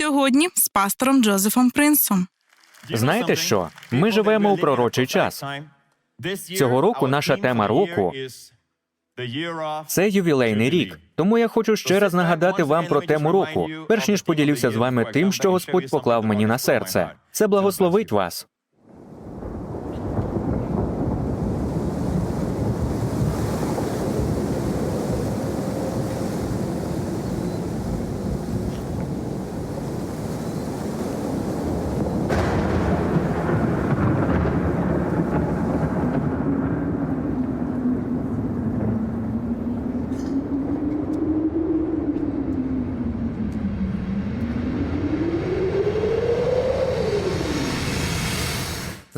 Сьогодні з пастором Джозефом Принсом. Знаєте що? Ми живемо у пророчий час. Цього року наша тема року Це ювілейний рік. Тому я хочу ще раз нагадати вам про тему року, перш ніж поділюся з вами тим, що Господь поклав мені на серце. Це благословить вас.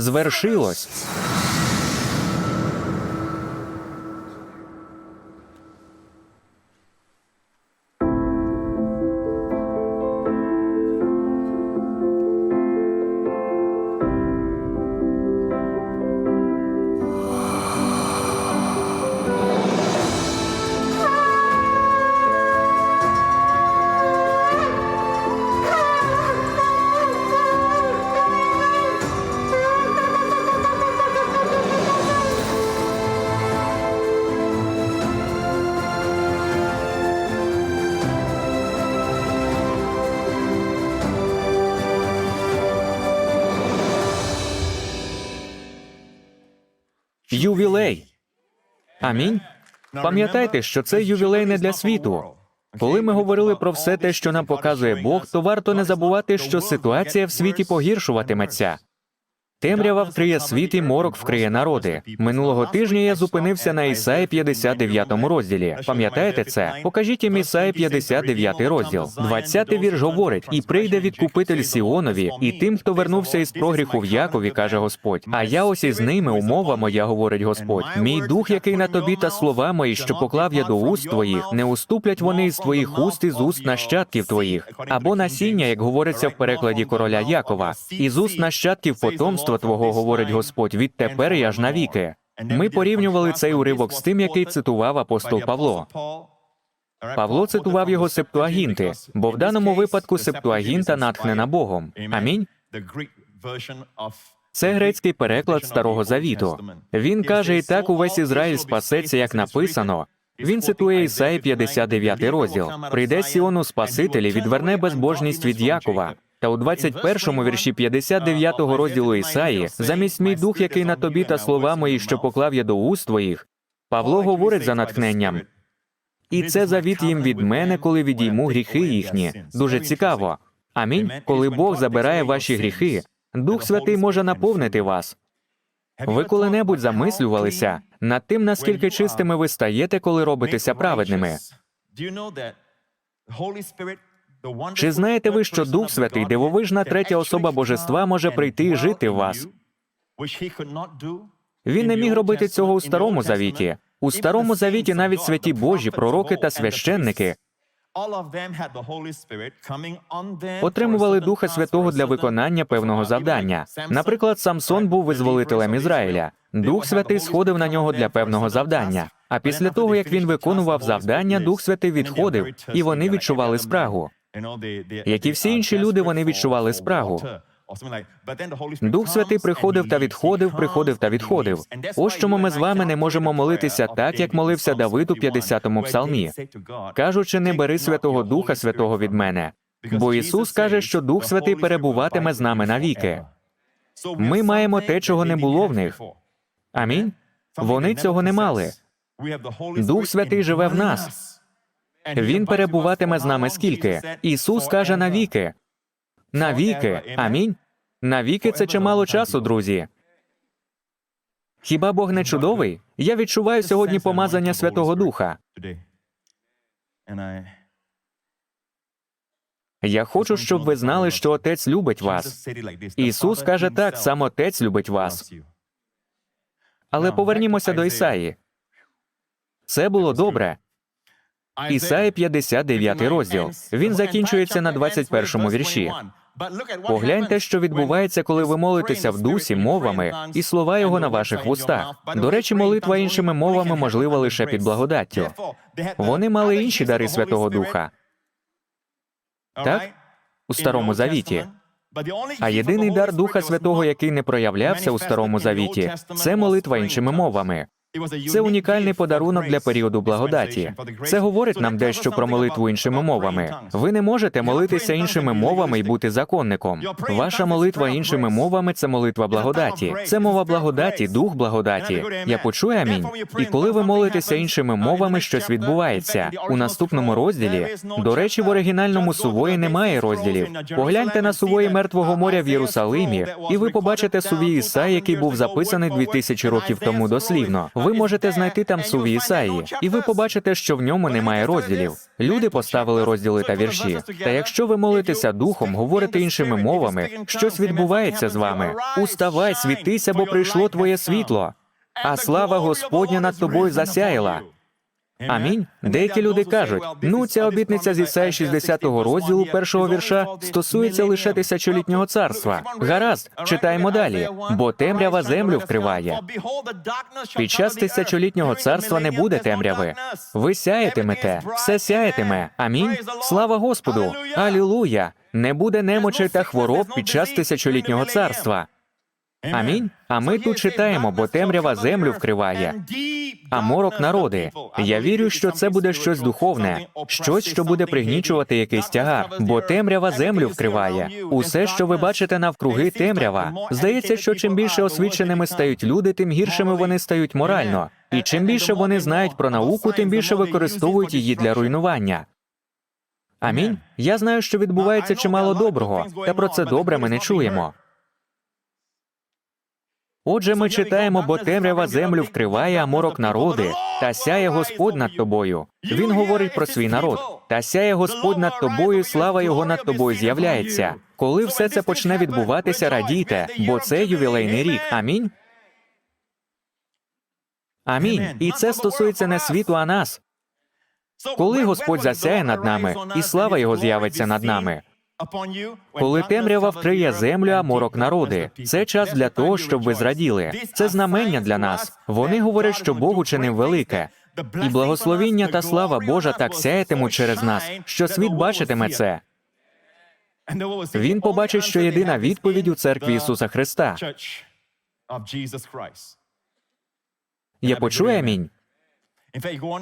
Звершилось. Ювілей. Амінь. Пам'ятайте, що це ювілей не для світу. Коли ми говорили про все те, що нам показує Бог, то варто не забувати, що ситуація в світі погіршуватиметься. Темрява вкриє світ і морок вкриє народи. Минулого тижня я зупинився на Ісаї 59 розділі. Пам'ятаєте це? Покажіть їм Ісаї 59 розділ. 20 вірш говорить: і прийде відкупитель Сіонові, і тим, хто вернувся із прогріху в Якові, каже Господь. А я ось із ними, умова моя, говорить Господь. Мій дух, який на тобі, та слова мої, що поклав я до уст твоїх, не уступлять вони із твоїх уст із уст нащадків твоїх, або насіння, як говориться в перекладі короля Якова, із уст нащадків потомства твого, говорить Господь, відтепер я ж навіки. Ми порівнювали цей уривок з тим, який цитував апостол Павло. Павло цитував його септуагінти, бо в даному випадку септуагінта натхнена Богом. Амінь. Це грецький переклад Старого Завіту. Він каже, і так увесь Ізраїль спасеться, як написано. Він цитує Ісаї 59 розділ. Прийде Сіону Спаситель і відверне безбожність від Якова. Та у 21-му вірші 59-го розділу Ісаї, замість мій дух, який на тобі, та слова мої, що поклав я до уст твоїх, Павло говорить за натхненням. І це завіт їм від мене, коли відійму гріхи їхні. Дуже цікаво. Амінь. Коли Бог забирає ваші гріхи, Дух Святий може наповнити вас. Ви коли-небудь замислювалися над тим, наскільки чистими ви стаєте, коли робитеся праведними. Чи знаєте ви, що Дух Святий, дивовижна третя особа божества, може прийти і жити в вас? Він не міг робити цього у старому завіті. У старому завіті навіть святі Божі, пророки та священники отримували Духа Святого для виконання певного завдання. Наприклад, Самсон був визволителем Ізраїля. Дух Святий сходив на нього для певного завдання. А після того, як він виконував завдання, Дух Святий відходив, і вони відчували спрагу. Як і всі інші люди, вони відчували спрагу. Дух Святий приходив та відходив, приходив та відходив. Ось чому ми з вами не можемо молитися так, як молився Давид у 50-му псалмі, кажучи, не бери Святого Духа Святого від мене. Бо Ісус каже, що Дух Святий перебуватиме з нами навіки. Ми маємо те, чого не було в них. Амінь. Вони цього не мали. Дух Святий живе в нас. Він перебуватиме з нами скільки? Ісус каже навіки. Навіки. Амінь. Навіки це чимало часу, друзі. Хіба Бог не чудовий? Я відчуваю сьогодні помазання Святого Духа. Я хочу, щоб ви знали, що Отець любить вас. Ісус каже так, сам Отець любить вас. Але повернімося до Ісаї. Це було добре. Ісаї 59 розділ. Він закінчується на 21 вірші. Погляньте, що відбувається, коли ви молитеся в дусі мовами, і слова його на ваших вустах. До речі, молитва іншими мовами можлива лише під благодаттю. Вони мали інші дари Святого Духа. Так? у Старому Завіті. А єдиний дар Духа Святого, який не проявлявся у Старому Завіті, це молитва іншими мовами. Це унікальний подарунок для періоду благодаті. Це говорить нам дещо про молитву іншими мовами. Ви не можете молитися іншими мовами і бути законником. Ваша молитва іншими мовами це молитва благодаті. Це мова благодаті, дух благодаті. Я почую амінь. І коли ви молитеся іншими мовами, щось відбувається у наступному розділі. До речі, в оригінальному сувої немає розділів. Погляньте на сувої мертвого моря в Єрусалимі, і ви побачите сувій Ісаї, який був записаний 2000 років тому дослівно. Ви можете знайти там суві Ісаї, і ви побачите, що в ньому немає розділів. Люди поставили розділи та вірші. Та якщо ви молитеся духом, говорите іншими мовами, щось відбувається з вами. Уставай, світися, бо прийшло твоє світло. А слава Господня над тобою засяяла. Амінь. Деякі люди кажуть, ну ця обітниця з Ісаї 60-го розділу першого вірша стосується лише тисячолітнього царства. Гаразд, читаємо далі, бо темрява землю вкриває. Під час тисячолітнього царства не буде темряви. Ви сяєтимете, все сяєтиме. Амінь. Слава Господу! Алілуя! Не буде немочей та хвороб під час тисячолітнього царства. Амінь. А ми тут читаємо, бо темрява землю вкриває. А морок народи. Я вірю, що це буде щось духовне, щось, що буде пригнічувати якийсь тягар, бо темрява землю вкриває. Усе, що ви бачите навкруги, темрява. Здається, що чим більше освіченими стають люди, тим гіршими вони стають морально. І чим більше вони знають про науку, тим більше використовують її для руйнування. Амінь. Я знаю, що відбувається чимало доброго, та про це добре ми не чуємо. Отже, ми читаємо, бо темрява землю вкриває, а морок народи, та сяє Господь над тобою. Він говорить про свій народ. Та сяє Господь над тобою, слава його над тобою з'являється. Коли все це почне відбуватися, радійте, бо це ювілейний рік. Амінь. Амінь. І це стосується не світу, а нас. Коли Господь засяє над нами, і слава Його з'явиться над нами. Коли темрява вкриє землю, а морок народи, це час для того, щоб ви зраділи. Це знамення для нас. Вони говорять, що Бог учинив велике. І благословіння та слава Божа так сяятимуть через нас, що світ бачитиме це. Він побачить, що єдина відповідь у церкві Ісуса Христа. Я почую амінь.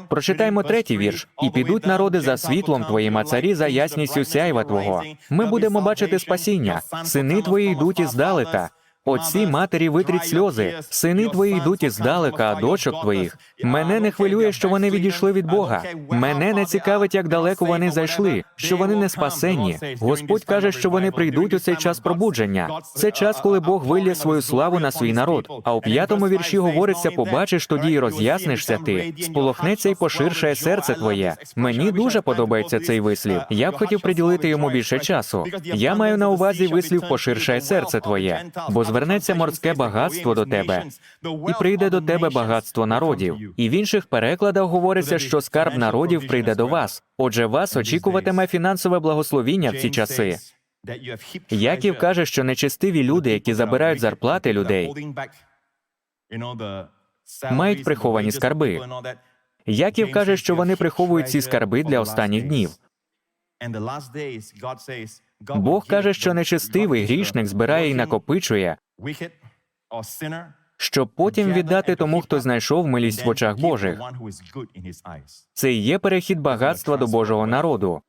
Прочитаємо третій вірш. І підуть народи за світлом твоїм, а царі за ясністю сяйва Твого. Ми будемо бачити спасіння. Сини твої йдуть іздалека. Отці матері витріть сльози. Сини твої йдуть іздалека, а дочок твоїх. Мене не хвилює, що вони відійшли від Бога. Мене не цікавить, як далеко вони зайшли, що вони не спасенні. Господь каже, що вони прийдуть у цей час пробудження. Це час, коли Бог вилє свою славу на свій народ. А у п'ятому вірші говориться: побачиш тоді і роз'яснишся ти, сполохнеться і поширшає серце твоє. Мені дуже подобається цей вислів. Я б хотів приділити йому більше часу. Я маю на увазі вислів поширшає серце твоє, бо звернеться морське багатство до тебе, і прийде до тебе багатство народів. І в інших перекладах говориться, що скарб народів прийде до вас. Отже, вас очікуватиме фінансове благословіння в ці часи. Яків каже, що нечестиві люди, які забирають зарплати людей, мають приховані скарби. Яків каже, що вони приховують ці скарби для останніх днів. Бог каже, що нечестивий грішник збирає і накопичує, щоб потім віддати тому, хто знайшов милість в очах Божих. Це і є перехід багатства до Божого народу.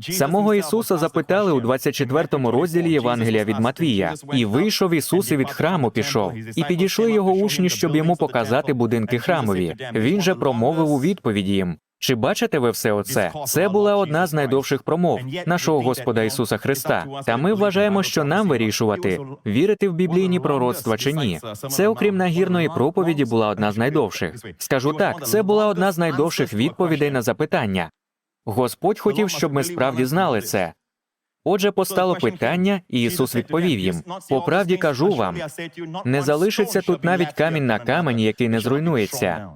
Самого Ісуса запитали у 24 розділі Євангелія від Матвія, і вийшов Ісус і від храму пішов, і підійшли його учні, щоб йому показати будинки храмові. Він же промовив у відповіді їм. Чи бачите ви все оце? Це була одна з найдовших промов нашого Господа Ісуса Христа. Та ми вважаємо, що нам вирішувати, вірити в біблійні пророцтва чи ні. Це, окрім нагірної проповіді, була одна з найдовших. Скажу так, це була одна з найдовших відповідей на запитання. Господь хотів, щоб ми справді знали це. Отже, постало питання, і Ісус відповів їм: по правді кажу вам, не залишиться тут навіть камінь на камені, який не зруйнується.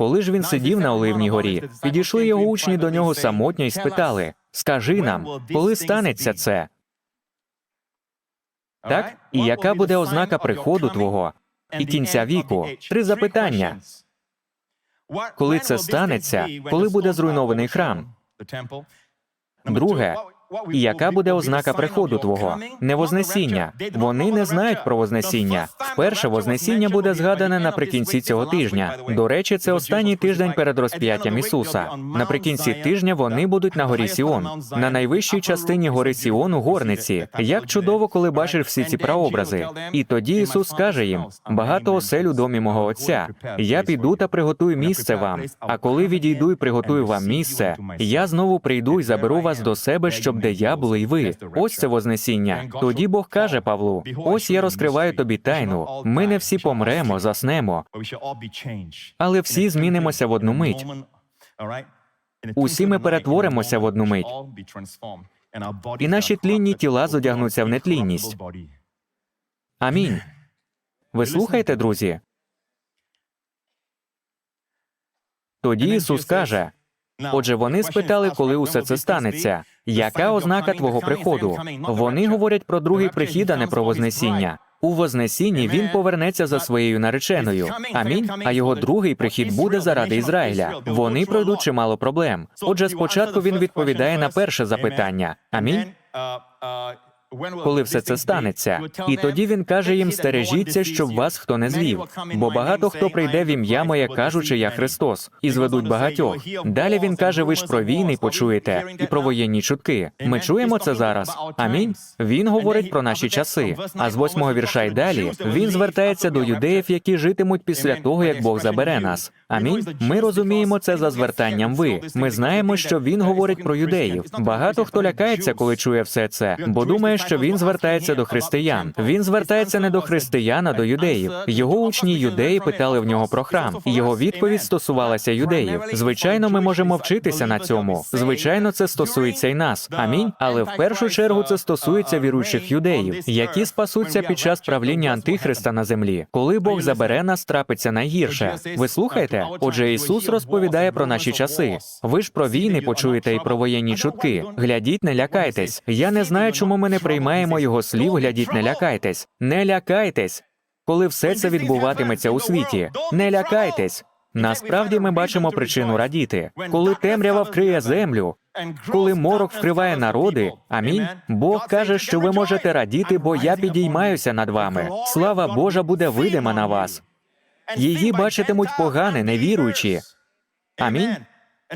Коли ж він сидів на Оливній горі, підійшли його учні до нього самотньо і спитали: Скажи нам, коли станеться це? Так, і яка буде ознака приходу Твого? і кінця віку? Три запитання. Коли це станеться, коли буде зруйнований храм? Друге, і яка буде ознака приходу Твого? Не Вознесіння. Вони не знають про Вознесіння. Вперше Вознесіння буде згадане наприкінці цього тижня. До речі, це останній тиждень перед розп'яттям Ісуса. Наприкінці тижня вони будуть на горі Сіон, на найвищій частині гори Сіон у горниці. Як чудово, коли бачиш всі ці прообрази. І тоді Ісус скаже їм: багато осель у домі мого Отця. Я піду та приготую місце вам. А коли відійду і приготую вам місце, я знову прийду і заберу вас до себе, щоб де я й ви. Ось це Вознесіння. Тоді Бог каже Павлу: ось я розкриваю тобі тайну. Ми не всі помремо, заснемо, але всі змінимося в одну мить. Усі ми перетворимося в одну мить. І наші тлінні тіла зодягнуться в нетлінність. Амінь. Ви слухаєте, друзі? Тоді Ісус каже: Отже, вони спитали, коли усе це станеться. Яка ознака твого приходу? Вони говорять про другий прихід, а не про Вознесіння. У Вознесінні він повернеться за своєю нареченою. Амінь. А його другий прихід буде заради Ізраїля. Вони пройдуть чимало проблем. Отже, спочатку він відповідає на перше запитання. Амінь. Коли все це станеться, і тоді він каже їм: стережіться, щоб вас хто не звів. Бо багато хто прийде в ім'я моє, кажучи, я Христос, і зведуть багатьох. Далі він каже: ви ж про війни почуєте і про воєнні чутки. Ми чуємо це зараз. Амінь. Він говорить про наші часи. А з восьмого вірша й далі він звертається до юдеїв, які житимуть після того, як Бог забере нас. Амінь. Ми розуміємо це за звертанням. Ви ми знаємо, що він говорить про юдеїв. Багато хто лякається, коли чує все це, бо думає, що він звертається до християн. Він звертається не до християн, а до юдеїв. Його учні юдеї питали в нього про храм, його відповідь стосувалася юдеїв. Звичайно, ми можемо вчитися на цьому. Звичайно, це стосується і нас. Амінь. Але в першу чергу це стосується віруючих юдеїв, які спасуться під час правління Антихриста на землі. Коли Бог забере нас, трапиться найгірше. Ви слухаєте? Отже, Ісус розповідає про наші часи. Ви ж про війни почуєте і про воєнні чутки. Глядіть, не лякайтесь. Я не знаю, чому ми не приймаємо його слів. Глядіть, не лякайтесь. Не лякайтесь. Коли все це відбуватиметься у світі, не лякайтесь. Насправді ми бачимо причину радіти, коли темрява вкриє землю, коли морок вкриває народи. Амінь. Бог каже, що ви можете радіти, бо я підіймаюся над вами. Слава Божа буде видима на вас. Її бачитимуть погане, невіруючі. Амінь.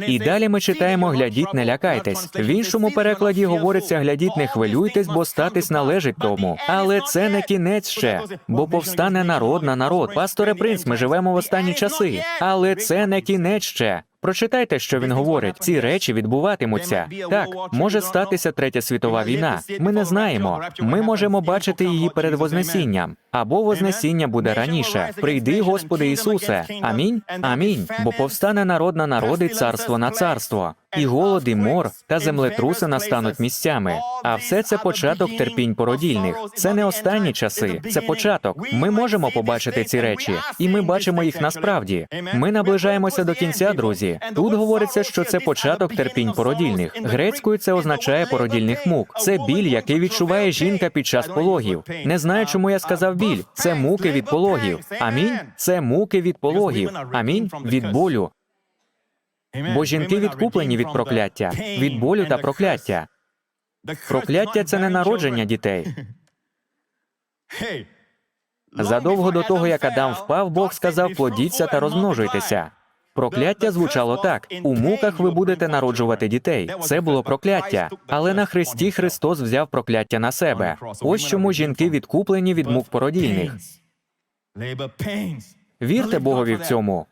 І далі ми читаємо глядіть, не лякайтесь. В іншому перекладі говориться глядіть, не хвилюйтесь, бо статись належить тому. Але це не кінець ще, бо повстане народ на народ. Пасторе принц, ми живемо в останні часи. Але це не кінець ще. Прочитайте, що він говорить. Ці речі відбуватимуться. Так, може статися третя світова війна. Ми не знаємо. Ми можемо бачити її перед Вознесінням. Або Вознесіння буде раніше. Прийди, Господи Ісусе. Амінь. Амінь. Бо повстане народ на народ і царство на царство. І голод, і мор та землетруси настануть місцями. А все це початок терпінь породільних. Це не останні часи, це початок. Ми можемо побачити ці речі, і ми бачимо їх насправді. Ми наближаємося до кінця, друзі. Тут говориться, що це початок терпінь породільних. Грецькою це означає породільних мук. Це біль, який відчуває жінка під час пологів. Не знаю, чому я сказав біль. Це муки від пологів. Амінь. Це муки від пологів. Амінь. Від болю. Бо жінки відкуплені від прокляття, від болю та прокляття. Прокляття це не народження дітей. Задовго до того, як Адам впав, Бог сказав: плодіться та розмножуйтеся. Прокляття звучало так: у муках ви будете народжувати дітей. Це було прокляття. Але на Христі Христос взяв прокляття на себе. Ось чому жінки відкуплені від мук породільних. Вірте Богові в цьому.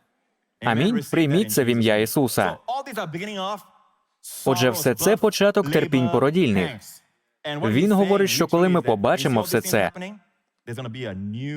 Амінь. Прийміть це в ім'я Ісуса. Отже, все це початок терпінь породільних. Він говорить, що коли ми побачимо все це,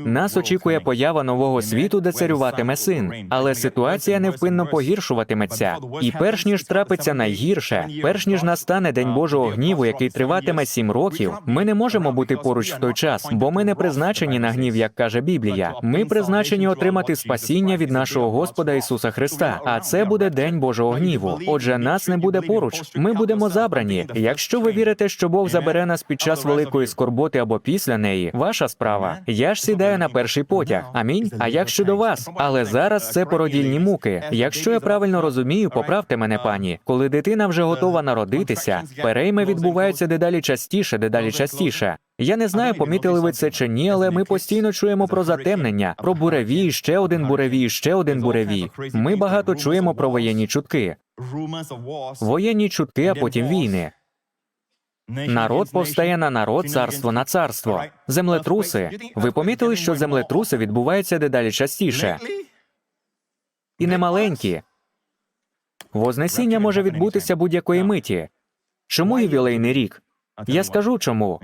нас очікує поява нового світу, де царюватиме син, але ситуація невпинно погіршуватиметься. І перш ніж трапиться найгірше, перш ніж настане день Божого гніву, який триватиме сім років, ми не можемо бути поруч в той час, бо ми не призначені на гнів, як каже Біблія. Ми призначені отримати спасіння від нашого Господа Ісуса Христа. А це буде день Божого гніву. Отже, нас не буде поруч. Ми будемо забрані. Якщо ви вірите, що Бог забере нас під час великої скорботи або після неї, ваша справа. Справа. Я ж сідаю на перший потяг. Амінь. А як щодо вас? Але зараз це породільні муки. Якщо я правильно розумію, поправте мене, пані. Коли дитина вже готова народитися, перейми відбуваються дедалі частіше, дедалі частіше. Я не знаю, помітили ви це чи ні, але ми постійно чуємо про затемнення, про буревій, ще один буревій, ще один буревій. Ми багато чуємо про воєнні чутки. Воєнні чутки, а потім війни. Народ повстає на народ, царство на царство. Землетруси. Ви помітили, що землетруси відбуваються дедалі частіше і не маленькі. Вознесіння може відбутися будь-якої миті. Чому ювілейний рік? Я скажу чому.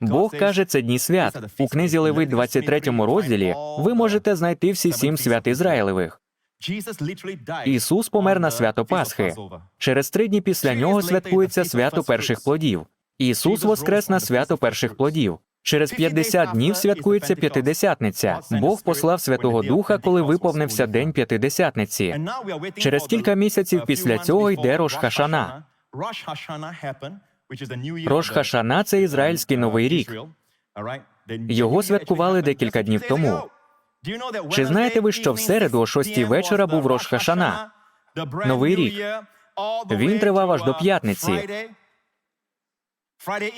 Бог каже, це дні свят. У книзі Левит, 23 розділі, ви можете знайти всі сім свят Ізраїлевих. Ісус помер на свято Пасхи. Через три дні після нього святкується свято перших плодів. Ісус воскрес на свято перших плодів. Через 50 днів святкується П'ятидесятниця. Бог послав Святого Духа, коли виповнився день П'ятидесятниці. Через кілька місяців після цього йде Рош Хашана. Рош Хашана це ізраїльський новий рік. Його святкували декілька днів тому. Чи знаєте ви, що в середу о 6 вечора був Рош Хашана? Новий рік. Він тривав аж до п'ятниці,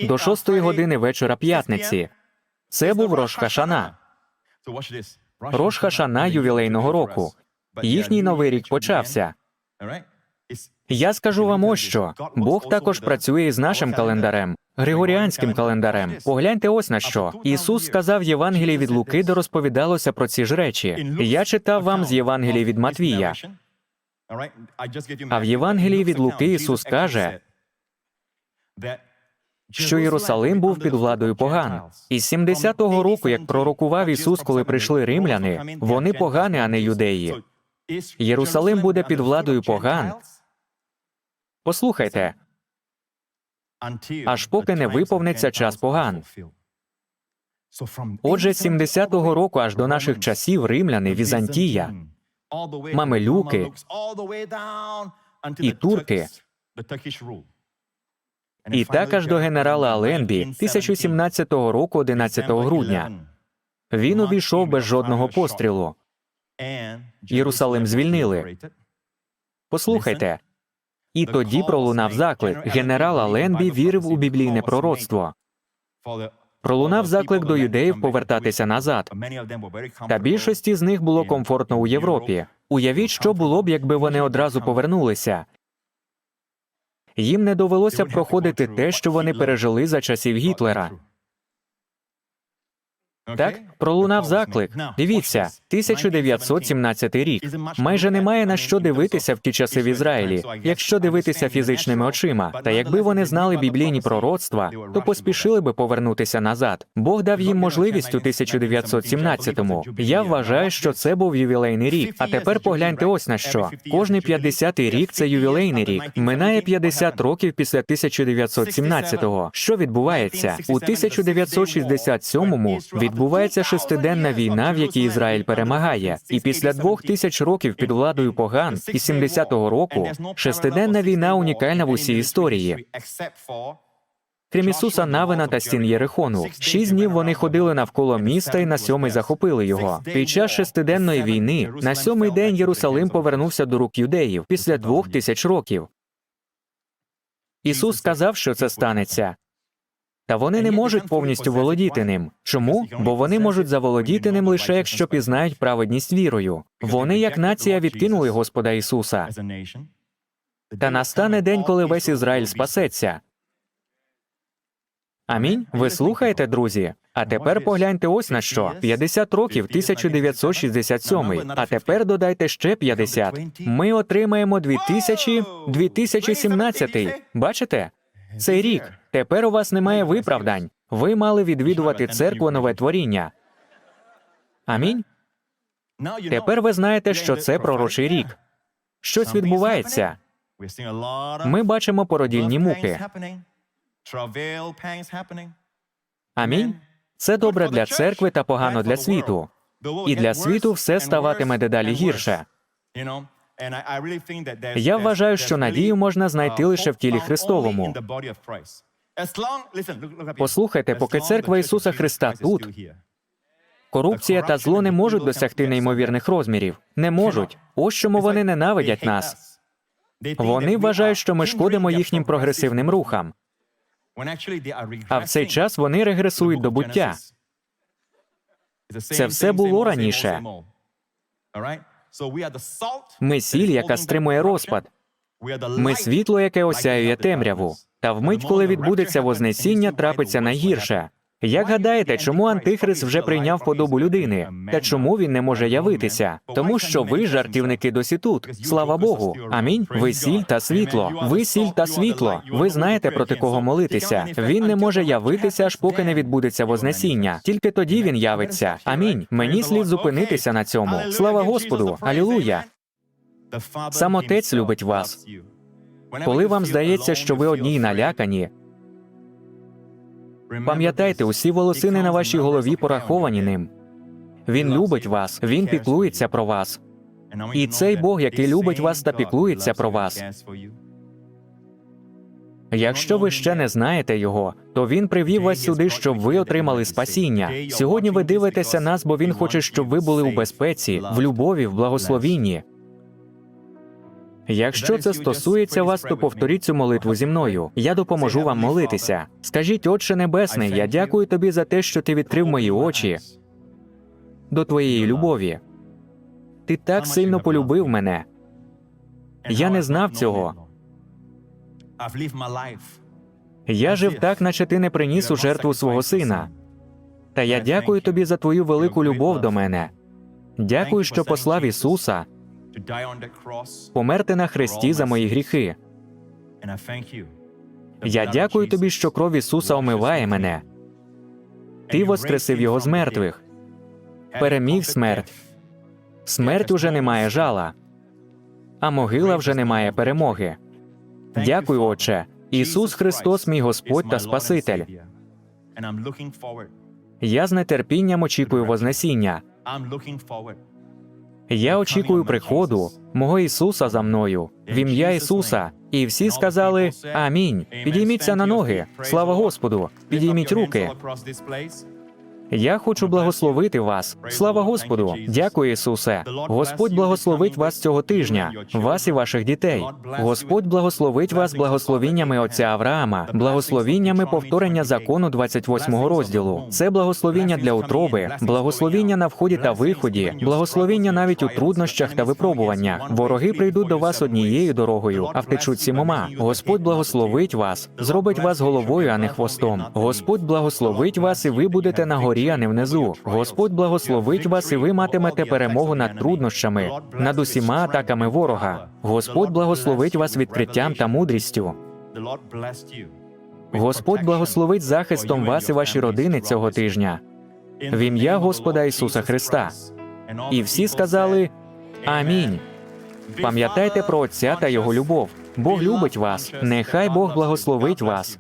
до шостої години вечора п'ятниці. Це був Рош Хашана. Рош Хашана ювілейного року. Їхній новий рік почався. Я скажу вам ось що. Бог також працює із нашим календарем, григоріанським календарем. Погляньте ось на що. Ісус сказав Євангелії від Луки, де розповідалося про ці ж речі. Я читав вам з Євангелії від Матвія. А в Євангелії від Луки Ісус каже, що Єрусалим був під владою поган. Із 70-го року, як пророкував Ісус, коли прийшли римляни, вони погани, а не юдеї. Єрусалим буде під владою поган. Послухайте, аж поки не виповниться час поган. отже, з 70-го року аж до наших часів римляни, Візантія, мамелюки і турки, і так аж до генерала Аленбі 1017 року, 11 грудня. Він увійшов без жодного пострілу. Єрусалим звільнили. Послухайте. І тоді пролунав заклик. Генерал Аленбі вірив у біблійне пророцтво. Пролунав заклик до юдеїв повертатися назад. Та більшості з них було комфортно у Європі. Уявіть, що було б, якби вони одразу повернулися. Їм не довелося проходити те, що вони пережили за часів Гітлера. Так, пролунав заклик. Дивіться, 1917 рік. Майже немає на що дивитися в ті часи в Ізраїлі, якщо дивитися фізичними очима. Та якби вони знали біблійні пророцтва, то поспішили би повернутися назад. Бог дав їм можливість у 1917-му. Я вважаю, що це був ювілейний рік. А тепер погляньте ось на що. Кожний 50-й рік це ювілейний рік. Минає 50 років після 1917-го. Що відбувається у 1967-му Відбувається шестиденна війна, в якій Ізраїль перемагає, і після двох тисяч років під владою поган і 70-го року шестиденна війна унікальна в усій історії. Крім Ісуса Навина та стін Єрихону, шість днів вони ходили навколо міста і на сьомий захопили його. Під час шестиденної війни на сьомий день Єрусалим повернувся до рук юдеїв після двох тисяч років. Ісус сказав, що це станеться. Та вони не можуть повністю володіти ним. Чому? Бо вони можуть заволодіти ним лише якщо пізнають праведність вірою. Вони, як нація, відкинули Господа Ісуса. Та настане день, коли весь Ізраїль спасеться. Амінь. Ви слухаєте, друзі? А тепер погляньте ось на що: 50 років 1967, А тепер додайте ще 50. Ми отримаємо 2000... 2017. Бачите? Цей рік. Тепер у вас немає виправдань. Ви мали відвідувати церкву нове творіння. Амінь. Тепер ви знаєте, що це пророчий рік. Щось відбувається. Ми бачимо породільні муки. Амінь. Це добре для церкви та погано для світу. І для світу все ставатиме дедалі гірше. Я вважаю, що надію можна знайти лише в тілі Христовому. Послухайте, поки церква Ісуса Христа тут, Корупція та зло не можуть досягти неймовірних розмірів. Не можуть. Ось чому вони ненавидять нас. Вони вважають, що ми шкодимо їхнім прогресивним рухам. А в цей час вони регресують до буття. Це все було раніше. Ми сіль, яка стримує розпад. Ми світло, яке осяює темряву. Та вмить, коли відбудеться Вознесіння, трапиться найгірше. Як гадаєте, чому Антихрист вже прийняв подобу людини? Та чому він не може явитися? Тому що ви, жартівники, досі тут. Слава Богу. Амінь. Ви сіль та світло. Ви сіль та світло. Ви знаєте проти кого молитися. Він не може явитися, аж поки не відбудеться Вознесіння. Тільки тоді він явиться. Амінь. Мені слід зупинитися на цьому. Слава Господу. Алілуя. Сам Отець любить вас. Коли вам здається, що ви одні налякані, пам'ятайте, усі волосини на вашій голові пораховані ним. Він любить вас, він піклується про вас. І цей Бог, який любить вас та піклується про вас. Якщо ви ще не знаєте його, то він привів вас сюди, щоб ви отримали спасіння. Сьогодні ви дивитеся нас, бо він хоче, щоб ви були у безпеці, в любові, в благословінні. Якщо це стосується вас, то повторіть цю молитву зі мною. Я допоможу вам молитися. Скажіть, Отче Небесний, я дякую тобі за те, що ти відкрив мої очі до твоєї любові. Ти так сильно полюбив мене. Я не знав цього. Я жив так, наче ти не приніс у жертву свого сина. Та я дякую тобі за твою велику любов до мене. Дякую, що послав Ісуса померти на хресті за мої гріхи. Я дякую тобі, що кров Ісуса омиває мене. Ти воскресив його з мертвих, переміг смерть. Смерть уже не має жала, а могила вже не має перемоги. Дякую, Отче. Ісус Христос, мій Господь та Спаситель. Я з нетерпінням очікую Вознесіння. Я очікую приходу мого Ісуса за мною, в ім'я Ісуса. І всі сказали Амінь. Підійміться на ноги. Слава Господу! Підійміть руки. Я хочу благословити вас. Слава Господу! Дякую, Ісусе. Господь благословить вас цього тижня, вас і ваших дітей. Господь благословить вас благословіннями отця Авраама, благословіннями повторення закону 28 розділу. Це благословіння для утроби, благословіння на вході та виході, благословіння навіть у труднощах та випробуваннях. Вороги прийдуть до вас однією дорогою, а втечуть сімома. Господь благословить вас, зробить вас головою, а не хвостом. Господь благословить вас, і ви будете на горі, а внизу. Господь благословить вас, і ви матимете перемогу над труднощами, над усіма атаками ворога. Господь благословить вас відкриттям та мудрістю. Господь благословить захистом вас і ваші родини цього тижня. В ім'я Господа Ісуса Христа. І всі сказали Амінь. Пам'ятайте про Отця та Його любов. Бог любить вас. Нехай Бог благословить вас.